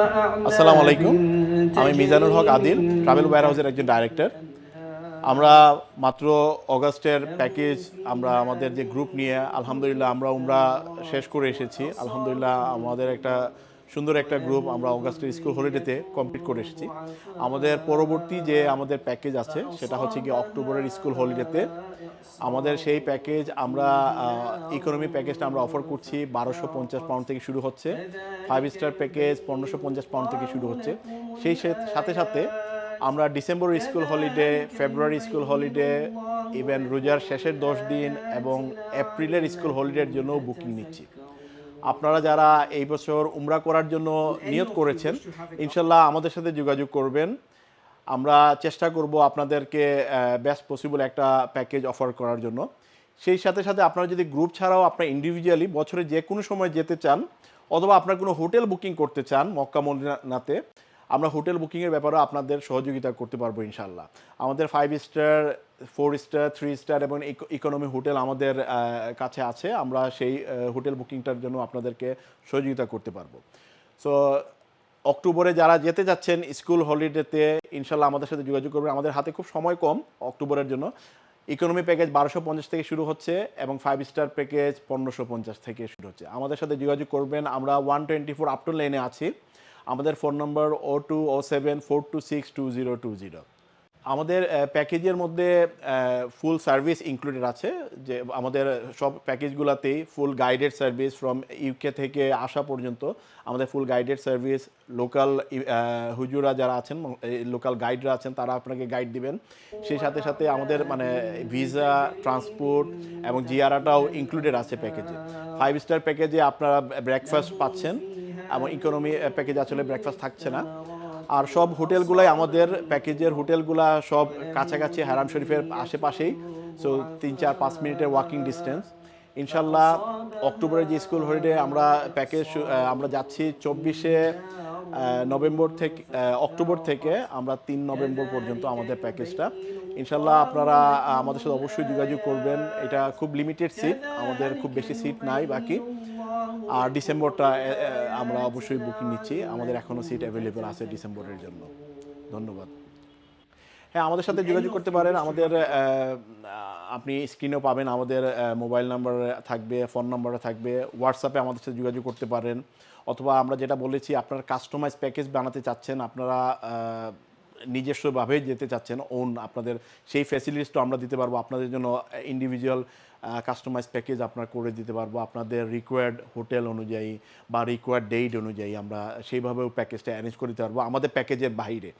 আসসালামু আলাইকুম আমি মিজানুর হক আদিল ট্রাভেল ওয়্যার হাউসের একজন ডাইরেক্টর আমরা মাত্র অগাস্টের প্যাকেজ আমরা আমাদের যে গ্রুপ নিয়ে, আলহামদুলিল্লাহ আমরা উমরা শেষ করে এসেছি। আলহামদুলিল্লাহ আমাদের একটা সুন্দর একটা গ্রুপ আমরা অগাস্টের স্কুল হলিডেতে কমপ্লিট করে এসেছি। আমাদের পরবর্তী যে আমাদের প্যাকেজ আছে, সেটা হচ্ছে কি অক্টোবরের স্কুল হলিডেতে আমাদের সেই প্যাকেজ আমরা ইকোনমি প্যাকেজটা আমরা অফার করছি বারোশো পঞ্চাশ পাউন্ড থেকে শুরু হচ্ছে। ফাইভ স্টার প্যাকেজ পনেরোশো পঞ্চাশ পাউন্ড থেকে শুরু হচ্ছে। সেই সাথে সাথে আমরা December school holiday February school holiday even রোজার শেষের দশ দিন এবং এপ্রিলের স্কুল হলিডের জন্য বুকিং নিচ্ছি। আপনারা যারা এই বছর উমরা করার জন্য নিয়োগ করেছেন ইনশাল্লাহ আমাদের সাথে যোগাযোগ করবেন। আমরা চেষ্টা করব আপনাদেরকে বেস্ট পসিবল একটা প্যাকেজ অফার করার জন্য। সেই সাথে সাথে আপনারা যদি গ্রুপ ছাড়াও আপনারা ইন্ডিভিজুয়ালি বছরে যে কোনো সময় যেতে চান অথবা আপনার কোনো হোটেল বুকিং করতে চান মক্কা মদিনাতে আমরা হোটেল বুকিংয়ের ব্যাপারে আপনাদের সহযোগিতা করতে পারব ইনশাল্লাহ আমাদের five star four star three star এবং ইকোনমি হোটেল আমাদের কাছে আছে। আমরা সেই হোটেল বুকিংটার জন্য আপনাদেরকে সহযোগিতা করতে পারব। সো অক্টোবরে যারা যেতে যাচ্ছেন স্কুল হলিডেতে ইনশাল্লাহ আমাদের সাথে যোগাযোগ করবেন। আমাদের হাতে খুব সময় কম অক্টোবরের জন্য। ইকোনমি প্যাকেজ বারোশো পঞ্চাশ থেকে শুরু হচ্ছে এবং ফাইভ স্টার প্যাকেজ পনেরোশো পঞ্চাশ থেকে শুরু হচ্ছে। আমাদের সাথে যোগাযোগ করবেন। আমরা ওয়ান টোয়েন্টি ফোর আপটন লেনে আছি। আমাদের phone number O two O seven four two six two zero two zero আমাদের প্যাকেজের মধ্যে ফুল সার্ভিস ইনক্লুডেড আছে। যে, আমাদের সব প্যাকেজগুলোতেই full guided service from UK থেকে আসা পর্যন্ত আমাদের ফুল গাইডেড সার্ভিস লোকাল হুজুরা যারা আছেন লোকাল গাইডরা আছেন, তারা আপনাকে গাইড দিবেন। সেই সাথে সাথে আমাদের মানে ভিসা ট্রান্সপোর্ট এবং জিআরআটাও ইনক্লুডেড আছে প্যাকেজে। ফাইভ স্টার প্যাকেজে আপনারা ব্রেকফাস্ট পাচ্ছেন। এবং ইকোনমি প্যাকেজ আসলে ব্রেকফাস্ট থাকছে না। আর সব হোটেলগুলাই আমাদের প্যাকেজের হোটেলগুলা সব কাছাকাছি হারাম শরীফের আশেপাশেই। সো তিন, চার, পাঁচ মিনিটের ওয়াকিং ডিস্টেন্স ইনশাল্লাহ অক্টোবরের যে স্কুল হলিডে আমরা প্যাকেজ আমরা যাচ্ছি চব্বিশে নভেম্বর থেকে অক্টোবর থেকে আমরা তিন নভেম্বর পর্যন্ত আমাদের প্যাকেজটা ইনশাল্লাহ আপনারা আমাদের সাথে অবশ্যই যোগাযোগ করবেন। এটা খুব লিমিটেড সিট আমাদের খুব বেশি সিট নাই বাকি। আর ডিসেম্বরটা আমরা অবশ্যই বুকিং নিচ্ছি। আমাদের এখনও সিট অ্যাভেলেবেল আছে ডিসেম্বরের জন্য। ধন্যবাদ। হ্যাঁ আমাদের সাথে যোগাযোগ করতে পারেন। আমাদের আপনি স্ক্রিনেও পাবেন। আমাদের মোবাইল নাম্বার থাকবে ফোন নাম্বার থাকবে। হোয়াটসঅ্যাপে আমাদের সাথে যোগাযোগ করতে পারেন। অথবা আমরা যেটা বলেছি, আপনার কাস্টমাইজ প্যাকেজ বানাতে চাচ্ছেন, আপনারা নিজস্বভাবে যেতে চাচ্ছেন ওন আপনাদের সেই ফ্যাসিলিটিসটা আমরা দিতে পারব। আপনাদের জন্য ইন্ডিভিজুয়াল কাস্টমাইজ প্যাকেজ আপনার করে দিতে পারব। আপনাদের রিকোয়ার্ড হোটেল অনুযায়ী বা রিকোয়ার্ড ডেট অনুযায়ী আমরা সেইভাবেও প্যাকেজটা অ্যারেঞ্জ করে দিতে পারব। আমাদের প্যাকেজের বাইরে।